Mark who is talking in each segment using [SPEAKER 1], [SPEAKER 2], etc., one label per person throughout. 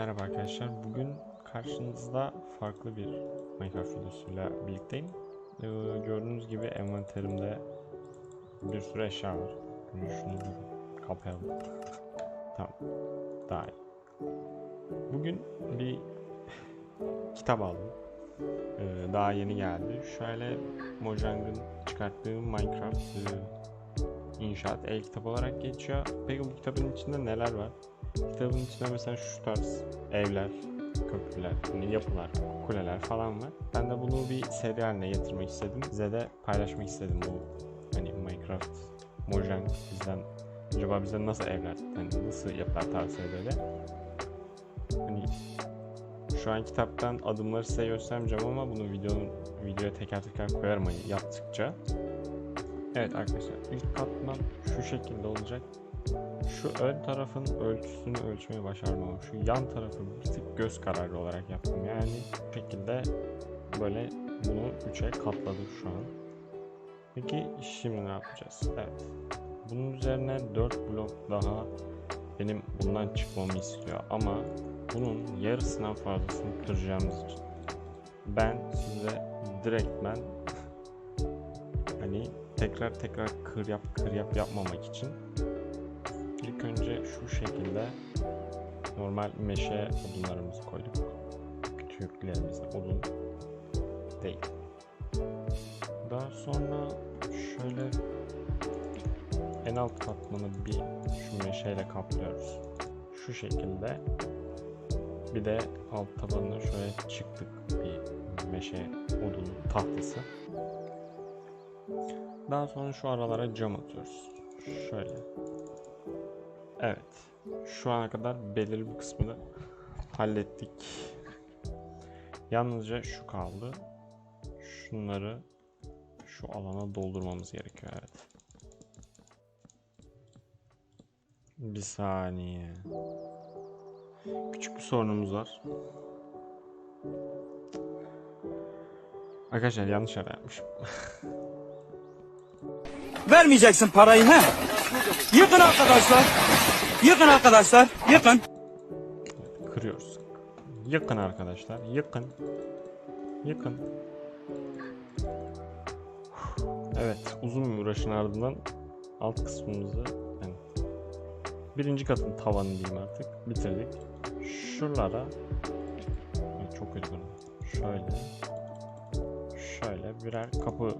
[SPEAKER 1] Merhaba arkadaşlar. Bugün karşınızda farklı bir Minecraft videosuyla birlikteyim. Ee, gördüğünüz gibi envanterimde bir sürü eşya var. Şunu kapayalım. Tamam. Daha iyi. Bugün bir kitap aldım. Ee, daha yeni geldi. Şöyle Mojang'ın çıkarttığı Minecraft e, inşaat el kitap olarak geçiyor. Peki bu kitabın içinde neler var? Kitabın içinde mesela şu tarz evler, köprüler, hani yapılar, kuleler falan var. Ben de bunu bir seri haline getirmek istedim. Size de paylaşmak istedim bu hani Minecraft, Mojang bizden acaba bize nasıl evler, hani nasıl yapılar tavsiye böyle. Hani şu an kitaptan adımları size göstermeyeceğim ama bunu videonun videoya teker teker koyarım hani yaptıkça. Evet arkadaşlar ilk katman şu şekilde olacak. Şu ön tarafın ölçüsünü ölçmeyi başardım ama şu yan tarafı bir tık göz kararı olarak yaptım. Yani bu şekilde böyle bunu 3'e katladık şu an. Peki şimdi ne yapacağız? Evet. Bunun üzerine 4 blok daha benim bundan çıkmamı istiyor ama bunun yarısından fazlasını kıracağımız için ben size direktmen hani tekrar tekrar kır yap kır yap yapmamak için İlk önce şu şekilde normal meşe odunlarımızı koyduk. Kütüklerimize odun değil. Daha sonra şöyle en alt katmanı bir şu meşeyle kaplıyoruz. Şu şekilde. Bir de alt tabanına şöyle çıktık bir meşe odun tahtası. Daha sonra şu aralara cam atıyoruz. Şöyle. Evet. Şu ana kadar belirli bir kısmını hallettik. Yalnızca şu kaldı. Şunları şu alana doldurmamız gerekiyor. Evet. Bir saniye. Küçük bir sorunumuz var. Arkadaşlar yanlış ara yapmışım.
[SPEAKER 2] Vermeyeceksin parayı he. Yıkın arkadaşlar. Yıkın arkadaşlar. Yıkın.
[SPEAKER 1] Kırıyoruz. Yakın arkadaşlar. Yakın. Yakın. Evet. Uzun bir uğraşın ardından alt kısmımızı yani birinci katın tavanı diyeyim artık bitirdik. Şuralara çok kötü. Şöyle şöyle birer kapı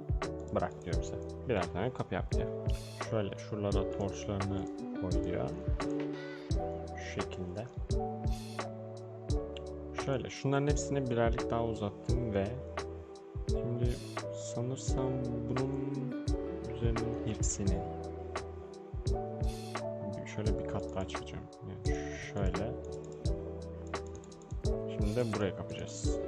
[SPEAKER 1] bırak diyor bize. Birer tane kapı yap diyor. Şöyle şuralara torçlarını koy diyor. Şu şekilde. Şöyle şunların hepsini birerlik daha uzattım ve şimdi sanırsam bunun üzerinin hepsini şöyle bir kat daha açacağım. Yani şöyle. Şimdi de buraya kapacağız.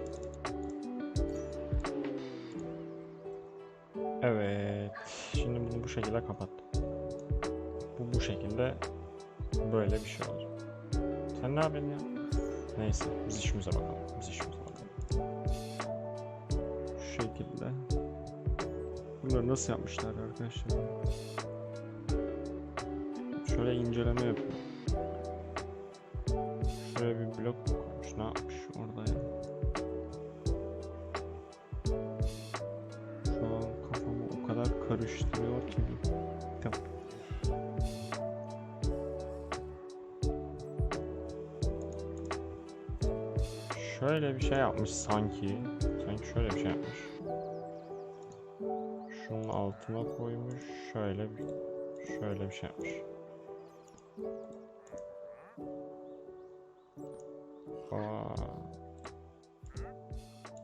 [SPEAKER 1] Evet. Şimdi bunu bu şekilde kapattım. Bu bu şekilde böyle bir şey oldu. Sen ne yapıyorsun ya? Neyse biz işimize bakalım. Biz işimize bakalım. Şu şekilde. Bunları nasıl yapmışlar arkadaşlar? Şöyle inceleme yapıyorum. Şuraya bir blok mu koymuş? Ne yapmış Şöyle bir şey yapmış sanki. Sanki şöyle bir şey yapmış. Şunun altına koymuş. Şöyle bir şöyle bir şey yapmış. Aa.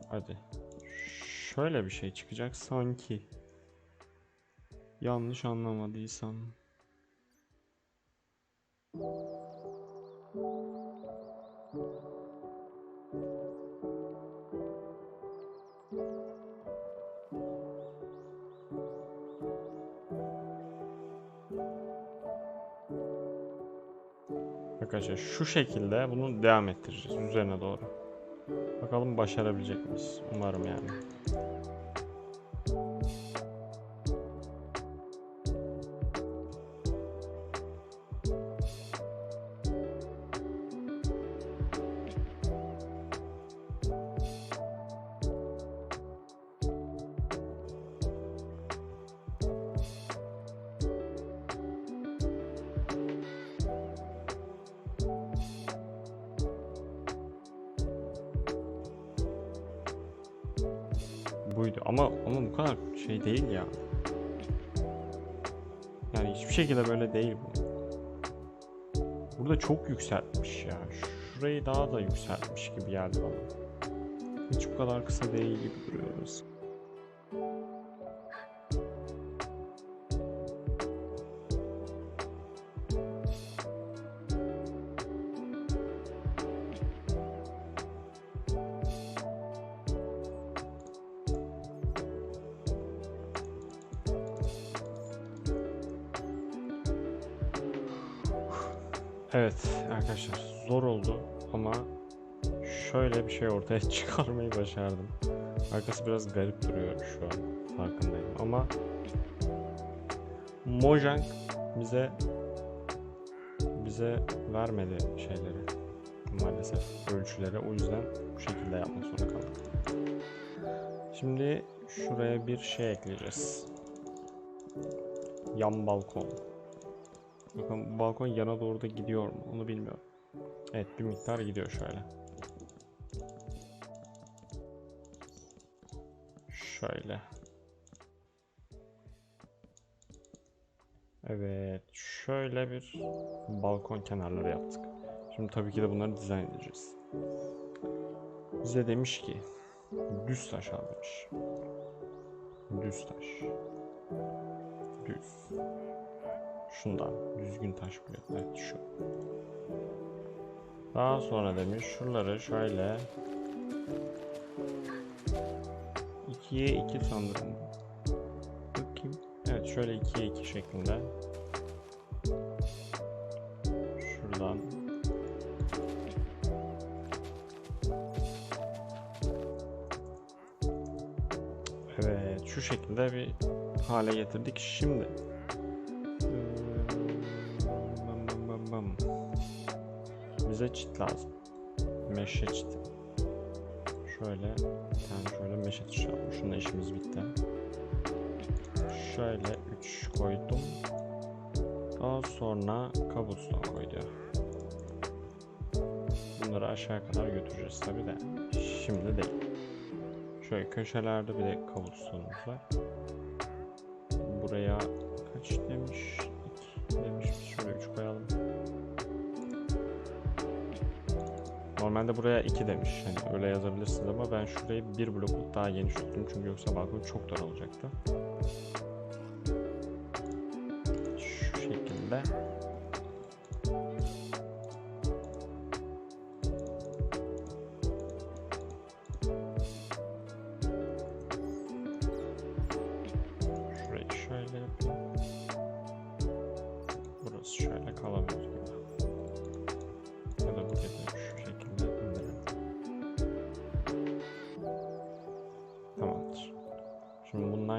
[SPEAKER 1] Hadi. Şöyle bir şey çıkacak sanki. Yanlış anlamadıysam. Arkadaşlar şu şekilde bunu devam ettireceğiz üzerine doğru. Bakalım başarabilecek miyiz? Umarım yani. Buydu. Ama ama bu kadar şey değil ya. Yani hiçbir şekilde böyle değil bu. Burada çok yükseltmiş ya. Şurayı daha da yükseltmiş gibi geldi bana. Hiç bu kadar kısa değil gibi duruyoruz. Evet arkadaşlar zor oldu ama şöyle bir şey ortaya çıkarmayı başardım. Arkası biraz garip duruyor şu an farkındayım ama Mojang bize bize vermedi şeyleri maalesef ölçüleri o yüzden bu şekilde yapmak zorunda kaldık. Şimdi şuraya bir şey ekleyeceğiz. Yan balkon. Bakın balkon yana doğru da gidiyor mu onu bilmiyorum. Evet bir miktar gidiyor şöyle. Şöyle. Evet şöyle bir balkon kenarları yaptık. Şimdi tabii ki de bunları dizayn edeceğiz. Bize demiş ki düz taş al demiş. Düz taş. Düz. Şundan düzgün taş blok. Evet şu. Daha sonra demiş şuraları şöyle ikiye iki sanırım. Bakayım. Evet şöyle ikiye iki şeklinde. Şuradan Evet şu şekilde bir hale getirdik. Şimdi Bize çit lazım. Meşe çit. Şöyle bir tane şöyle meşe çit aldım. Şununla işimiz bitti. Şöyle 3 koydum. Daha sonra kabuston koydu. Bunları aşağı kadar götüreceğiz tabi de. Şimdi değil. Şöyle köşelerde bir de kabustonumuz var. Buraya kaç demiş? 2 demiş. Şöyle 3 koyalım. Normalde buraya 2 demiş. Hani öyle yazabilirsiniz ama ben şurayı bir blokluk daha geniş tuttum çünkü yoksa balkon çok dar olacaktı. Şu şekilde.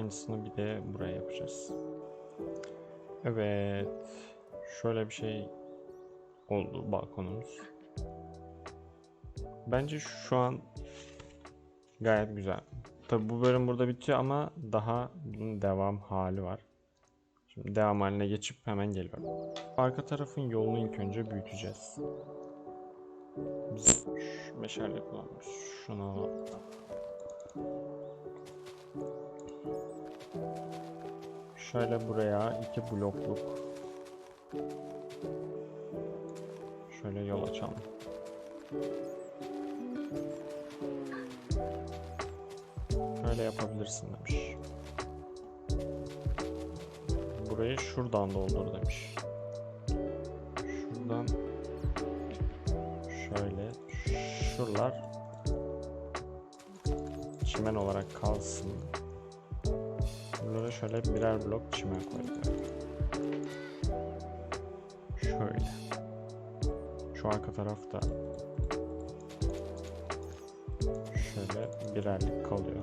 [SPEAKER 1] Aynısını bir de buraya yapacağız. Evet. Şöyle bir şey oldu balkonumuz. Bence şu an gayet güzel. Tabi bu bölüm burada bitiyor ama daha bunun devam hali var. Şimdi devam haline geçip hemen geliyorum. Arka tarafın yolunu ilk önce büyüteceğiz. Biz meşale kullanmış. Şunu alalım. Şöyle buraya iki blokluk şöyle yol açalım. Şöyle yapabilirsin demiş. Burayı şuradan doldur demiş. Şuradan şöyle şuralar çimen olarak kalsın. Şöyle birer blok çimen koyacağım. Şöyle. Şu arka tarafta şöyle birerlik kalıyor.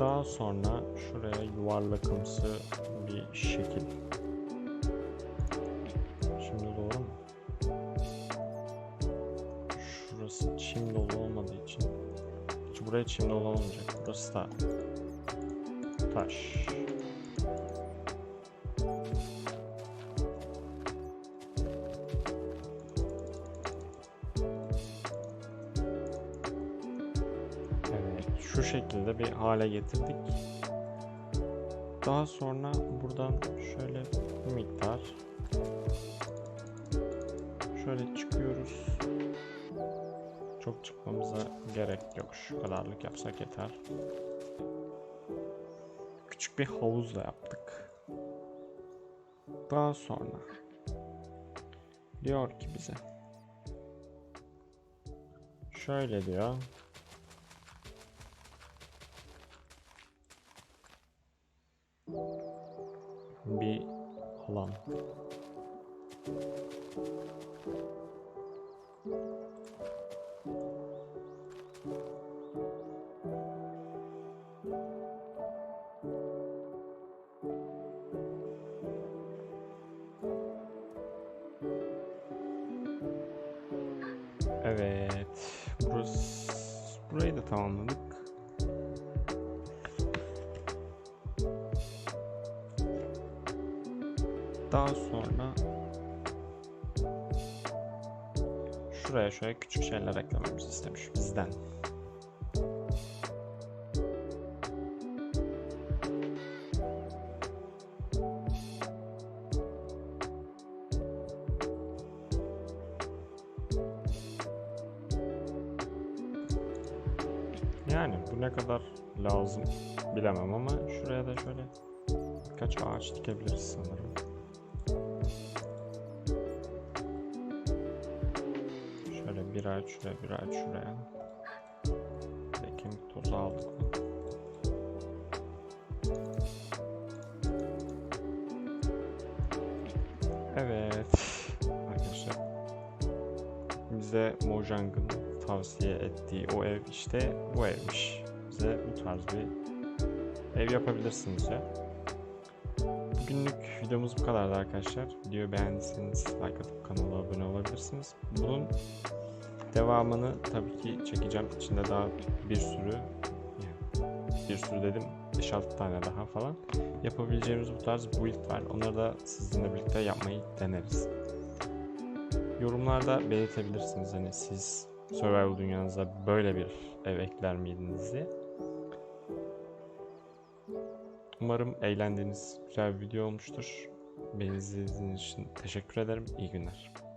[SPEAKER 1] Daha sonra şuraya yuvarlakımsı bir şekil. Şimdi doğru mu? Şurası çim dolu olmadığı için buraya çimli olan olmayacak. Burası da taş. Şekilde bir hale getirdik. Daha sonra buradan şöyle bir miktar şöyle çıkıyoruz. Çok çıkmamıza gerek yok. Şu kadarlık yapsak yeter. Küçük bir havuz da yaptık. Daha sonra diyor ki bize şöyle diyor. Bir alan. Evet. Burası burayı da tamamladık. Daha sonra şuraya şöyle küçük şeyler eklememizi istemiş bizden. Yani bu ne kadar lazım bilemem ama şuraya da şöyle birkaç ağaç dikebiliriz sanırım. Ağaç şuraya bir ağaç şuraya. Kemik tozu aldık? Evet arkadaşlar bize Mojang'ın tavsiye ettiği o ev işte bu evmiş. Bize bu tarz bir ev yapabilirsiniz ya. Bugünlük videomuz bu kadardı arkadaşlar. Videoyu beğendiyseniz like atıp kanala abone olabilirsiniz. Bunun devamını tabii ki çekeceğim. İçinde daha bir sürü bir sürü dedim 5-6 tane daha falan yapabileceğimiz bu tarz build var. Onları da sizinle birlikte yapmayı deneriz. Yorumlarda belirtebilirsiniz hani siz survival dünyanıza böyle bir ev ekler miydiniz diye. Umarım eğlendiğiniz güzel bir video olmuştur. Beni izlediğiniz için teşekkür ederim. İyi günler.